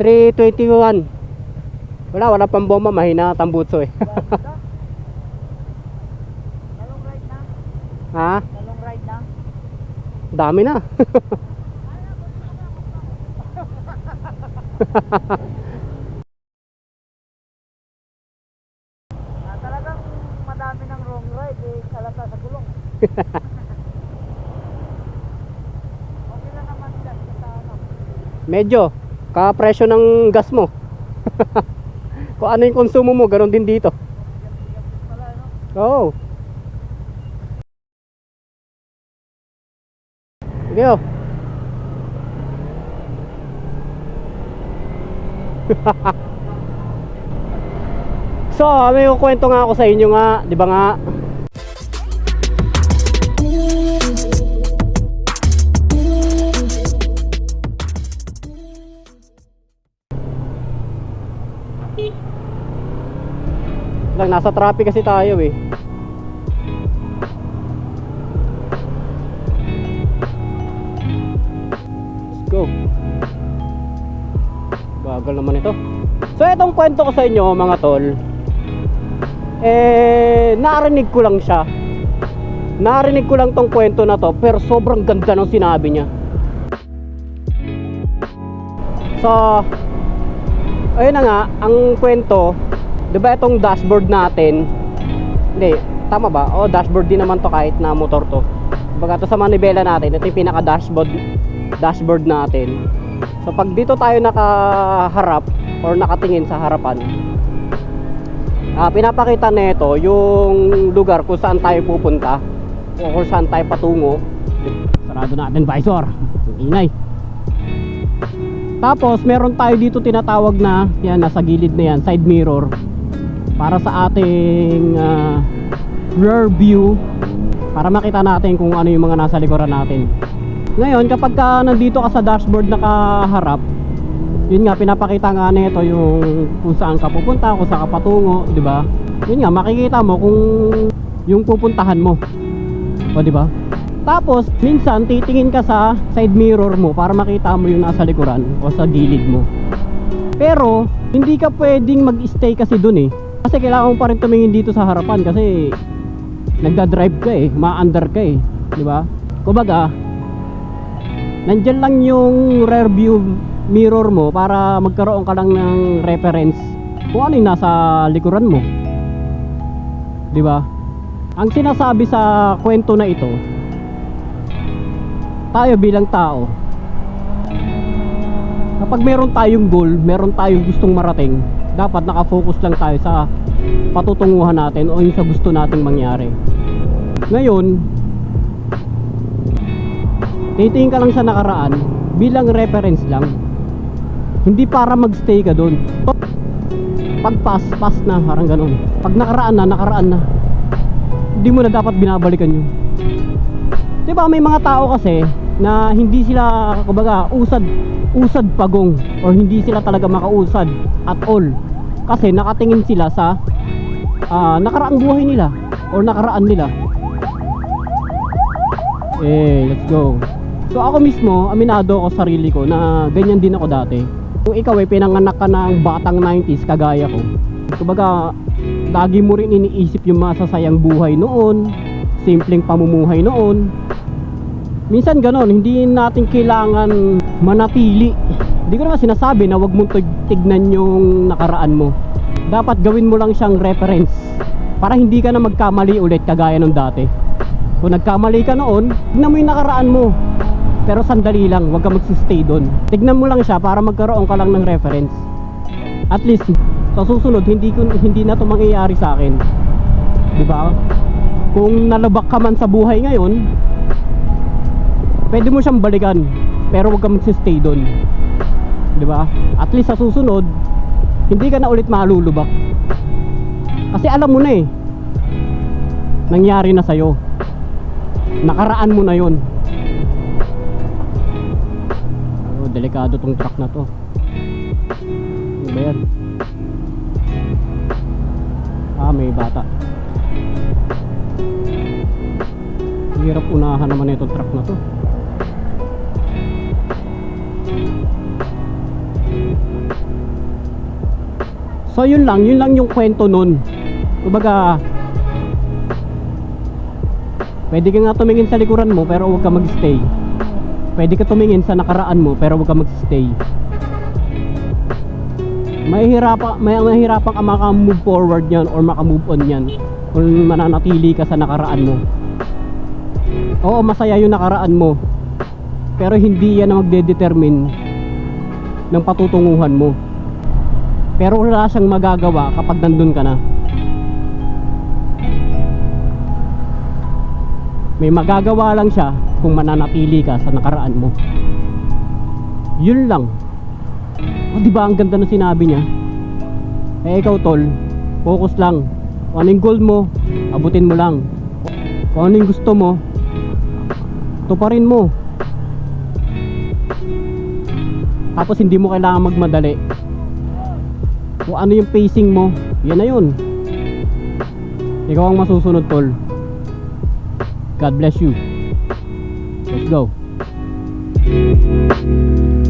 321. Wala, wala pang bomba, mahina tambutso eh. Talong ride na. ha? Talong ride na. Dami na. Ah, talagang madami ng wrong ride eh. Salata sa gulong. okay lang naman dyan sa ano. Medyo, kapresyo ng gas mo. Kung ano yung konsumo mo, ganun din dito. Oo. Sige oh. so, may kukwento nga ako sa inyo nga, di ba nga? Lang, nasa traffic kasi tayo eh. Let's go. Bagal naman ito. So itong kwento ko sa inyo mga tol. Eh narinig ko lang siya. Narinig ko lang tong kwento na to pero sobrang ganda ng sinabi niya. So ayun na nga, ang kwento, 'di ba itong dashboard natin? Hindi, tama ba? O dashboard din naman to kahit na motor to. Baga to sa manibela natin, ito yung pinaka dashboard dashboard natin. So pag dito tayo nakaharap or nakatingin sa harapan, ah pinapakita nito yung lugar kung saan tayo pupunta o kung saan tayo patungo. Sarado natin visor. Ingay. Tapos meron tayo dito tinatawag na yan nasa gilid na yan, side mirror para sa ating ah, rear view para makita natin kung ano yung mga nasa likuran natin. Ngayon, kapag ka nandito ka sa dashboard nakaharap, yun nga pinapakita nga nito yung kung saan ka pupunta, kung saan ka patungo, 'di ba? Yun nga makikita mo kung yung pupuntahan mo. O 'di ba? Tapos minsan titingin ka sa side mirror mo para makita mo yung nasa likuran o sa gilid mo. Pero hindi ka pwedeng mag-stay kasi dun eh. Kasi kailangan mo pa rin tumingin dito sa harapan kasi nagda-drive ka eh, ma-under ka eh, 'di ba? Kumbaga, nandyan lang yung rear view mirror mo para magkaroon ka lang ng reference kung ano yung nasa likuran mo. 'Di ba? Ang sinasabi sa kwento na ito, tayo bilang tao, kapag meron tayong goal, meron tayong gustong marating, dapat nakafocus lang tayo sa patutunguhan natin o yung sa gusto nating mangyari. Ngayon, titingin ka lang sa nakaraan bilang reference lang. Hindi para magstay ka doon. Pag pass, pass na, parang ganun. Pag nakaraan na, nakaraan na. Hindi mo na dapat binabalikan yun. Di ba may mga tao kasi na hindi sila kumbaga usad usad pagong or hindi sila talaga makausad at all. Kasi nakatingin sila sa ah, nakaraang buhay nila or nakaraan nila. Eh let's go. So ako mismo aminado ako sa sarili ko na ganyan din ako dati. Kung ikaw ay pinanganak ka ng batang 90s kagaya ko kumbaga lagi mo rin iniisip yung masasayang buhay noon simpleng pamumuhay noon. Minsan ganon hindi natin kailangan manatili. Hindi ko naman sinasabi na wag mong tig- tignan yung nakaraan mo. Dapat gawin mo lang siyang reference para hindi ka na magkamali ulit kagaya nung dati. Kung nagkamali ka noon tignan mo yung nakaraan mo. Pero sandali lang wag ka magsistay doon. Tignan mo lang siya para magkaroon ka lang ng reference. At least sa susunod hindi hindi na to mangyayari sa akin. Di ba kung nalabak ka man sa buhay ngayon pwede mo siyang balikan. Pero huwag ka magsistay doon di ba? At least sa susunod hindi ka na ulit malulubak. Kasi alam mo na eh nangyari na sa'yo. Nakaraan mo na yon oh, delikado tong truck na to. Ano ba yan? Ah may bata unahan naman itong truck na to. So yun lang. Yun lang yung kwento nun. Kumbaga pwede ka nga tumingin sa likuran mo pero huwag ka magstay. Pwede ka tumingin sa nakaraan mo pero huwag ka magstay. Mahirap may mahirap ka maka-move forward niyan or maka-move on niyan kung mananatili ka sa nakaraan mo. Oo, masaya yung nakaraan mo. Pero hindi yan ang magdedetermine ng patutunguhan mo. Pero wala siyang magagawa kapag nandun ka na. May magagawa lang siya kung mananatili ka sa nakaraan mo. Yun lang. O, di ba ang ganda ng sinabi niya? Eh ikaw tol, focus lang. Kung ano goal mo, abutin mo lang. Kung ano gusto mo, tuparin mo. Tapos hindi mo kailangan magmadali. Kung ano yung pacing mo, yan na yun. Ikaw ang masusunod tol. God bless you. Let's go. Thank you.